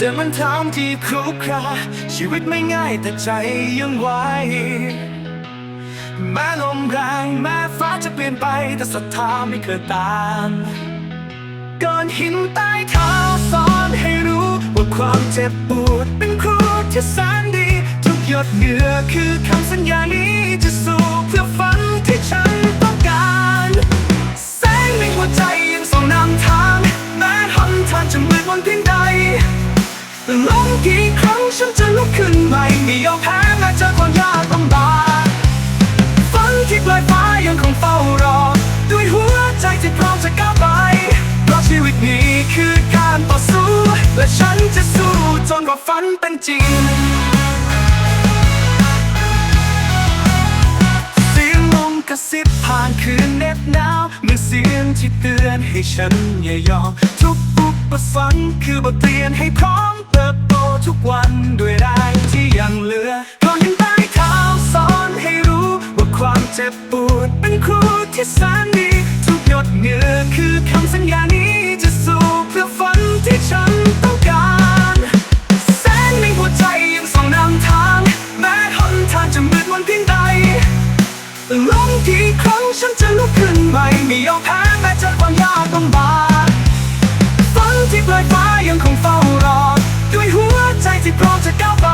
เดินมันทางที่ครุขระชีวิตไม่ง่ายแต่ใจยังไหวแม้ลมแรงแม้ฟ้าจะเปลี่ยนไปแต่ศรัทธาไม่เคยตามก้อนหินใต้เท้าสอนให้รู้ว่าความเจ็บปวดเป็นครูที่แสนดี ทุกหยดเหงื่อคือคำสัญญานี้จะสู้เพื่อฝันที่ฉัน และฉันจะสู้จนกว่าฝันเป็นจริง เสียงลมกระซิบผ่านคืนเหน็บหนาวเมื่อเสียงที่เตือนให้ฉันอย่ายอม ทุกอุประสรรคคือบทเรียนให้พร้อมเติบโตทุกวันด้วยแรงที่ยังเหลือก่อนยังใต้เท้าสอนให้รู้ว่าความเจ็บปวดเป็นครูที่แสนดี ทุกหยดเหงื่อคือคำสัญญานี้ ลงกี่ครั้งฉันจะลุกขึ้นใหม่ไม่ยอมแพ้แม้จอความยากลำบากฝันที่ปลายฟ้ายังคงเฝ้ารอ ด้วยหัวใจที่พร้อมจะก้าวไป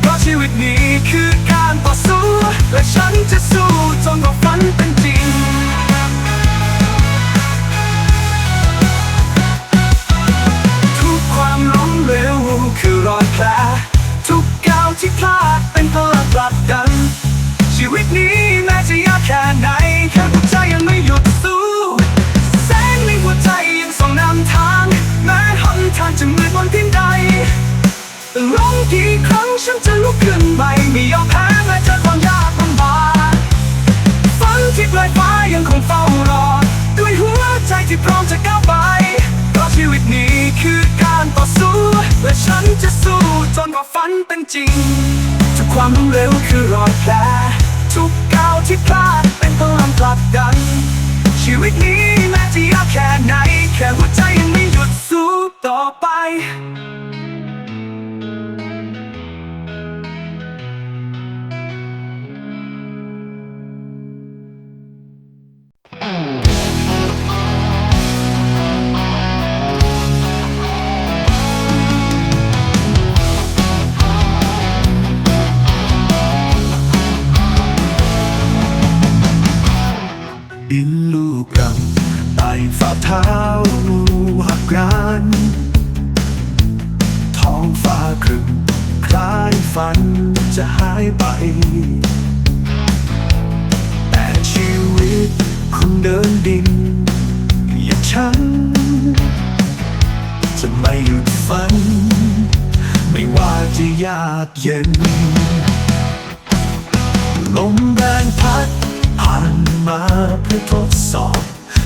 เพราะชีวิตนี้คือการต่อสู้ และฉันจะสู้จนกว่าฝันเป็นจริงทุกความล้มเหลวคือรอยแผลทุกก้าวที่พลาดเป็นพลังผลักดัน ขึ้นใหม่ไม่ยอมแพ้แม้เจอความยากลำบากฝันที่ปลายฟ้ายังคงเฝ้ารอ ด้วยหัวใจที่พร้อมจะก้าวไปเพราะชีวิตนี้คือการต่อสู้ และฉันจะสู้จนกว่าฝันเป็นจริง ทุกความล้มเหลวคือรอยแผลทุกก้าวที่พลาดเป็นพลังผลักดัน ชีวิตนี้แม้จะยากแค่ไหน แค่หัวใจยังไม่หยุดสู้ต่อไป ว่าจะยากเย็น ลมแรงพัดผ่านมาเพื่อทดสอบ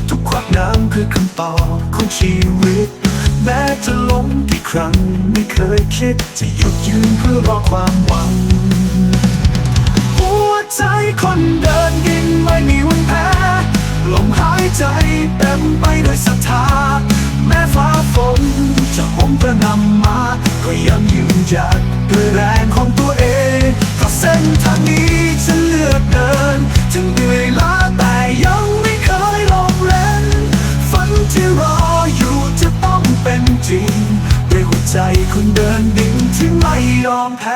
ทุกขวากน้ำคือคำตอบของชีวิต แม้จะล้มกี่ครั้งไม่เคยคิด จะหยุดยืนเพื่อรอความหวัง หัวใจคนเดินดินไม่มีวันแพ้ลมหายใจเต็มไปด้วยศรัทธาแม้ฟ้าฝนจะโหมกระหนำมา ก็ยังยืน หยัดด้วยแรงของตัวเองเพราะเส้นทางนี้ฉันเลือกเดิน ถึงเหนื่อยล้าแต่ยังไม่เคยลงเล่นฝันที่รออยู่จะต้องเป็นจริงด้วยหัวใจคนเดินดิ่งที่ไม่ยอมแพ้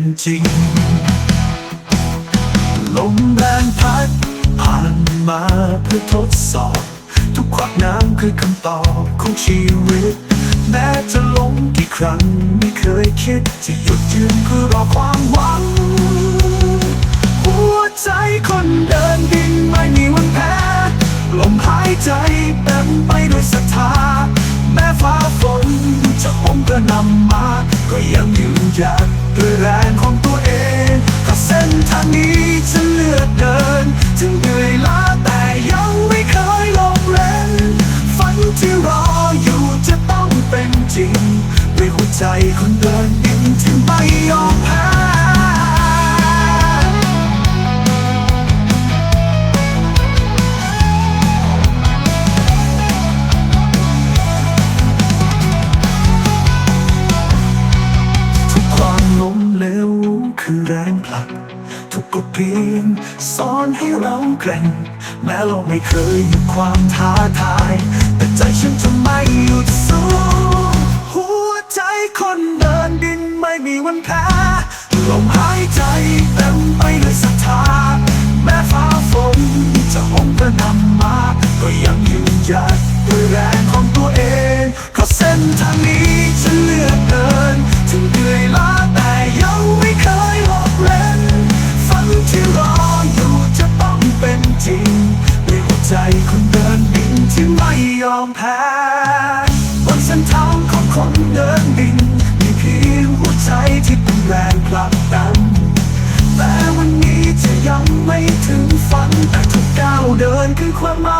เป็นจริง ลมแรงพัดผ่านมาเพื่อทดสอบ ทุกขวากน้ำคือคำตอบของชีวิต แม้จะล้มกี่ครั้งไม่เคยคิดจะหยุดยืนเพื่อรอความหวัง หัวใจคนเดินดินไม่มีวันแพ้ลมหายใจเต็มไปด้วยศรัทธาแม้ฟ้าฝน จะโหมก็นำมา ก็ยังยืนหยัดด้วยแรงของตัวเองถ้าเส้นทางนี้ฉันเลือกเดิน ถึงเหนื่อยล้า แกร่ง แม้เราไม่เคยหยุดความท้าทาย แต่ใจฉันจะไม่หยุดสู้หัวใจคนเดินดินไม่มีวันแพ้ลมหายใจเต็มไปด้วยศรัทธาแม้ฟ้าฝนจะหงกระหนำมา ก็ยังยืนหยัดด้วยแรงของตัวเองเพราะเส้นทางนี้ ยอมแพ้ บนเส้นทางของคนเดินดิน มีเพียงหัวใจที่เป็นแรงผลักดันแม้วันนี้จะยังไม่ถึงฝันแต่ทุกก้าวเดินคือความหมาย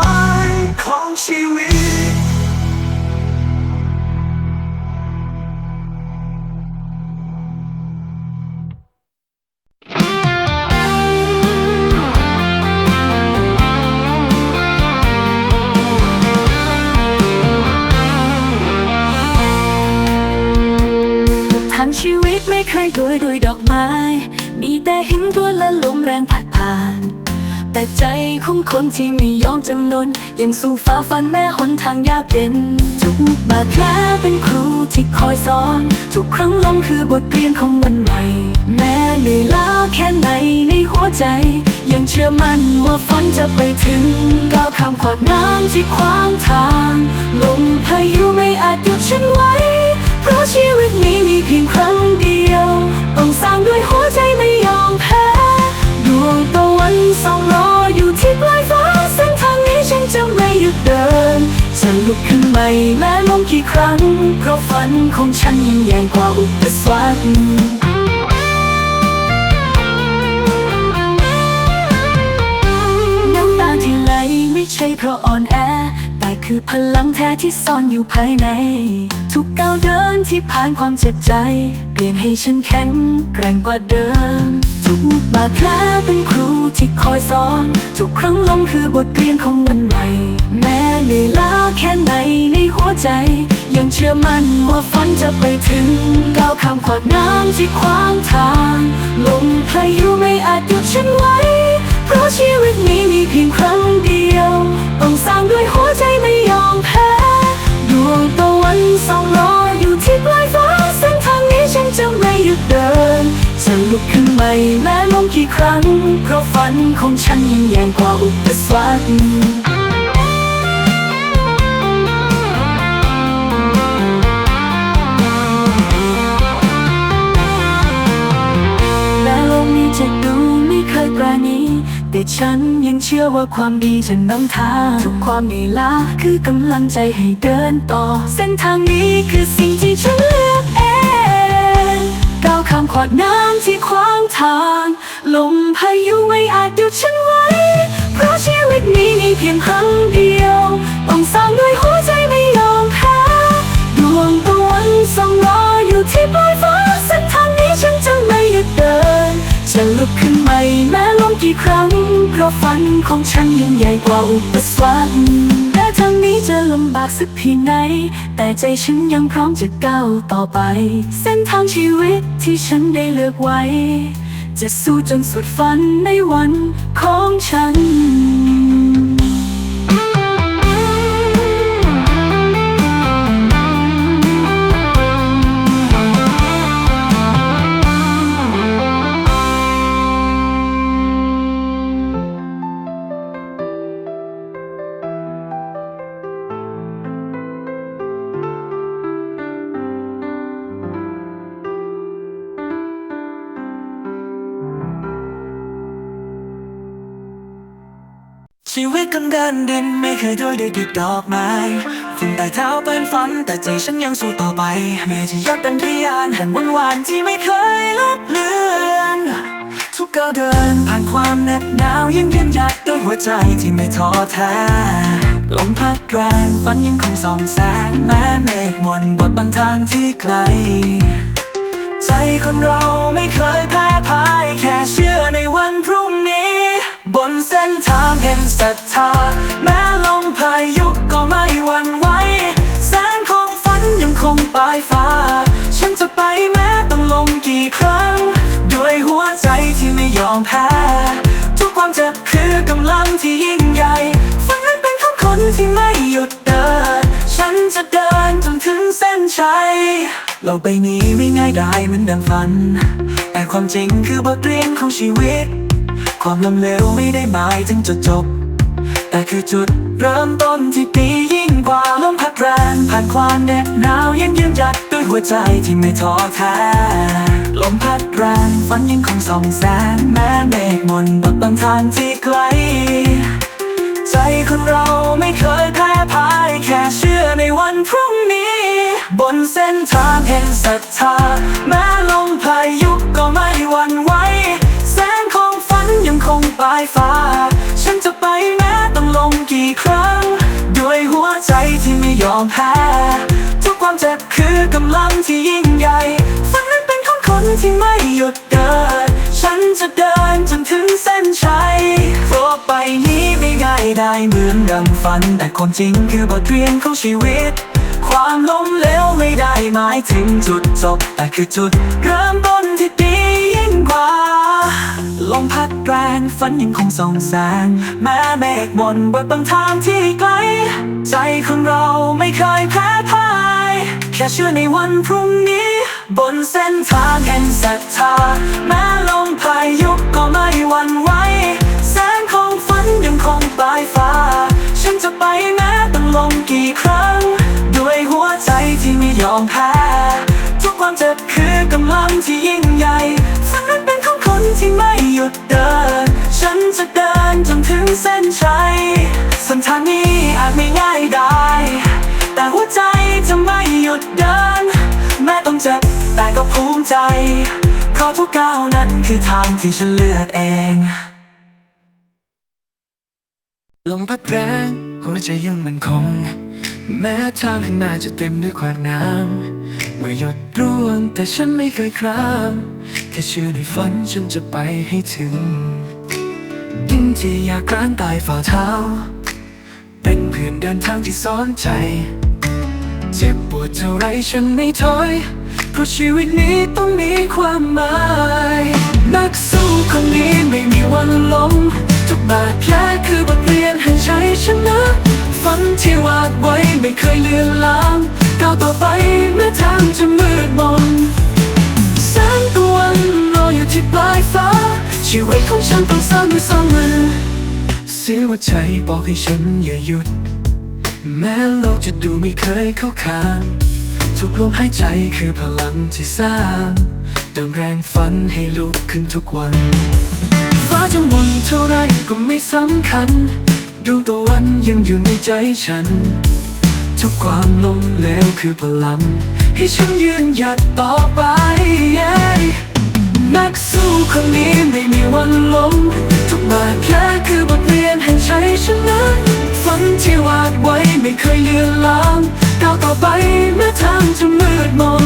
ตไม่เคยด้วยดอกไม้ มีแต่หินตัวและลมแรงพัดผ่าน แต่ใจของคนที่ไม่ยอมจำนน ยังสู้ฟ้าฟันแม้หนทางยากเย็นทุกบาดแผลเป็นครูที่คอยสอน ทุกครั้งล้มคือบทเรียนของวันใหม่ แม้เหนื่อยล้าแค่ไหนในหัวใจ ยังเชื่อมั่นว่าฝันจะไปถึงก้าวข้ามขวากน้ำที่ขวางทาง ลมพายุไม่อาจหยุดฉันไว้ เพราะชีวิตนี้มีเพียงครั้งเดียว ต้องสร้างด้วยหัวใจไม่ยอมแพ้ดวงตะวันส่องรออยู่ที่ปลายฟ้าเส้นทางนี้ฉันจะไม่หยุดเดินจะลุกขึ้นใหม่แม้ล้มกี่ครั้ง เพราะฝันของฉันยิ่งใหญ่กว่าอุปสรรคน้ำตาที่ไหลไม่ใช่เพราะอ่อน คือพลังแท้ที่ซ่อนอยู่ภายใน ทุกก้าวเดินที่ผ่านความเจ็บใจ เปลี่ยนให้ฉันแข็งแกร่งกว่าเดิม ทุกบาดแผลเป็นครูที่คอยสอน ทุกครั้งล้มคือบทเรียนของวันใหม่ แม้เหนื่อยล้าแค่ไหนในหัวใจ ยังเชื่อมั่นว่าฝันจะไปถึงก้าวข้ามขวากน้ำที่ขวางทางลมพายุไม่อาจหยุดฉันไว้ เพราะชีวิตนี้มีเพียงครั้งเดียว ต้องสร้างด้วยหัว ส่องรออยู่ที่ปลายฟ้าเส้นทางนี้ฉันจะไม่หยุดเดินจะลุกขึ้นใหม่แม้ล้มกี่ครั้ง เพราะฝันของฉันยิ่งใหญ่กว่าอุปสรรค แต่ฉันยังเชื่อว่าความดีจะนำทางทุกความเหนื่อยล้าคือกำลังใจให้เดินต่อ เส้นทางนี้คือสิ่งที่ฉันเลือกเองก้าวข้ามขวากน้ำที่ขวางทางลมพายุไม่อาจหยุดฉันไว้ เพราะชีวิตนี้มีเพียงครั้งเดียว ต้องสร้างด้วยหัวใจไม่ยอมแพ้ดวงตะวันส่องรอ ลุกขึ้นใหม่แม้ล้มกี่ครั้ง เพราะฝันของฉันยิ่งใหญ่กว่าอุปสรรคแม้ทางนี้จะลำบากสักเพียงไหน แต่ใจฉันยังพร้อมจะก้าวต่อไป เส้นทางชีวิตที่ฉันได้เลือกไว้ จะสู้จนสุดฝันในวันของฉัน ชีวิตกันเดินดินไม่เคยดยได้ด้วยดอกไม้ตั้งแต่เท้าเป็นฝันแต่ใจฉันยังสู้ต่อไปเมื่อที่ยักดันทะยานแห่งวันวานที่ไม่เคยลบเลือน ทุกก้าวเดินผ่านความเหน็บหนาวยังยืนหยัดด้วยหัวใจที่ไม่ท้อแท้ลมพัดแรงฝันยังคงส่องแสงแม้เมฆมนบทบังทางที่ไกล ใจคนเราไม่เคยแพ้พ่ายแค่เชื่อในวันพรุ่ง นี้บนเส้นทางแห่งศรัทธา แม้ลมพายุก็ไม่หวั่นไหว แสงของฝันยังคงปลายฟ้า ฉันจะไปแม้ต้องลงกี่ครั้ง ด้วยหัวใจที่ไม่ยอมแพ้ ทุกความเจ็บคือกำลังที่ยิ่งใหญ่ ฝันนั้นเป็นของคนที่ไม่หยุดเดิน ฉันจะเดินจนถึงเส้นชัยโลกใบนี้ไม่ง่ายได้เหมือนดังฝัน แต่ความจริงคือบทเรียนของชีวิต ความล้มเหลวไม่ได้หมายถึงจุดจบ แต่คือจุดเริ่มต้นที่ดียิ่งกว่าลมพัดแรงผ่านความเหน็บหนาวยังยืนหยัดด้วยหัวใจที่ไม่ท้อแท้ลมพัดแรงฝันยังคงส่องแสงแม้เมฆมนบดบังทางที่ไกล ใจคนเราไม่เคยแพ้พ่ายแค่เชื่อในวันพรุ่งนี้ บนเส้นทางแห่งศรัทธาแม้ลมพายุก็ไม่หวั่นไหว ปลายฟ้า ฉันจะไปแม้ต้องลงกี่ครั้ง ด้วยหัวใจที่ไม่ยอมแพ้ ทุกความเจ็บคือกำลังที่ยิ่งใหญ่ฝันนั้นเป็นของคนที่ไม่หยุดเดิน ฉันจะเดินจนถึงเส้นชัยโลกใบนี้ไม่ง่ายได้เหมือนดังฝัน แต่คนจริงคือบทเรียนของชีวิต ความล้มเหลวไม่ได้หมายถึงจุดจบ แต่คือจุดเริ่มต้นที่ดียิ่งกว่า ลมพัดแรงฝันยังคงส่องแสง แม้เมฆมนบดบังทางที่ไกล ใจของเราไม่เคยแพ้พ่าย แค่เชื่อในวันพรุ่งนี้ บนเส้นทางแห่งศรัทธาแม้ลมพายุก็ไม่หวั่นไหวแสงของฝันยังคงปลายฟ้า ฉันจะไปแม้ต้องลงกี่ครั้ง ด้วยหัวใจที่ไม่ยอมแพ้ทุกความเจ็บคือกำลังที่ยิ่งใหญ่ฝันนั้น แต่หัวใจจะไม่หยุดเดิน แม้ต้องเจ็บแต่ก็ภูมิใจเพราะทุกก้าวนั้นคือทางที่ฉันเลือกเองลมพัดแรงหัวใจยังมันคง แม้ทางข้างหน้าจะเต็มด้วยขวากน้ำเมื่อหยดร่วงแต่ฉันไม่เคยคลามแค่เชื่อในฝันฉันจะไปให้ถึงดินที่อยากกรานตายฝ่าเท้า เป็นเพื่อนเดินทางที่ซ้อนใจ ปวดเท่าไรฉันไม่ถอย เพราะชีวิตนี้ต้องมีความหมาย นักสู้คนนี้ไม่มีวันล้ม ทุกบาดแผลคือบทเรียนให้ชัยชนะฝันที่วาดไว้ไม่เคยเลือนลางก้าวต่อไปแม้ทางจะมืดมนแสงตะวันรออยู่ที่ปลายฟ้า ชีวิตของฉันต้องสร้างด้วยสองมือเสียงหัวใจบอกให้ฉันอย่าหยุด แม้โลกจะดูไม่เคยเข้าข้างทุกลมหายใจคือพลังที่สร้างเติมแรงฝันให้ลุกขึ้นทุกวัน ฟ้าจะมุนเท่าไรก็ไม่สำคัญดวงตะวันยังอยู่ในใจฉัน ทุกความล้มเหลวคือพลัง ให้ฉันยืนหยัดต่อไปนักสู้คนนี้ไม่มีวันล้ม ทุกบาดแผลคือบทเรียนแห่งชัยชนะ ฝันที่วาดไว้ไม่เคยเลือนลางก้าวต่อไปแม้ทางจะมืดมน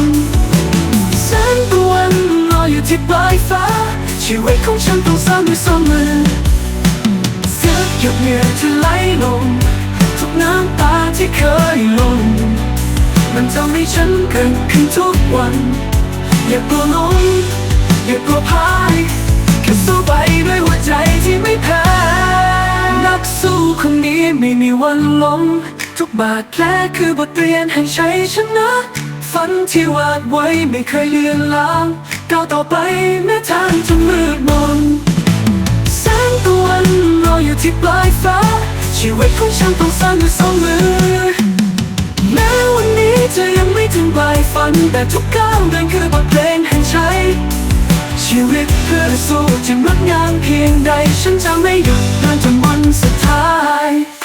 แสงตะวันรออยู่ที่ปลายฟ้า ชีวิตของฉันต้องสร้างด้วยสองมือเสือหยดเหงื่อที่ไหลลง ทุกน้ำตาที่เคยลง มันทำให้ฉันเกิดขึ้นทุกวัน อย่ากลัวล้มอย่ากลัวพ่ายแค่สู้ไปด้วยหัวใจที่ไม่แพ้ สู้คนนี้ไม่มีวันล้มทุกบาดแผลคือบทเรียนแห่งชัยชนะ ฝันที่วาดไว้ไม่เคยเลือนลางก้าวต่อไปแม้ทางจะมืดมนแสงตะวันรออยู่ที่ปลายฟ้า ชีวิตของฉันต้องสร้างด้วยสองมือ แม้วันนี้จะยังไม่ถึงปลายฝัน แต่ทุกก้าวเดินคือบทเพลงแห่งชัยชีวิตเพื่อสู้จะงดงามเพียงใด ฉันจะไม่หยุดเดินจน high.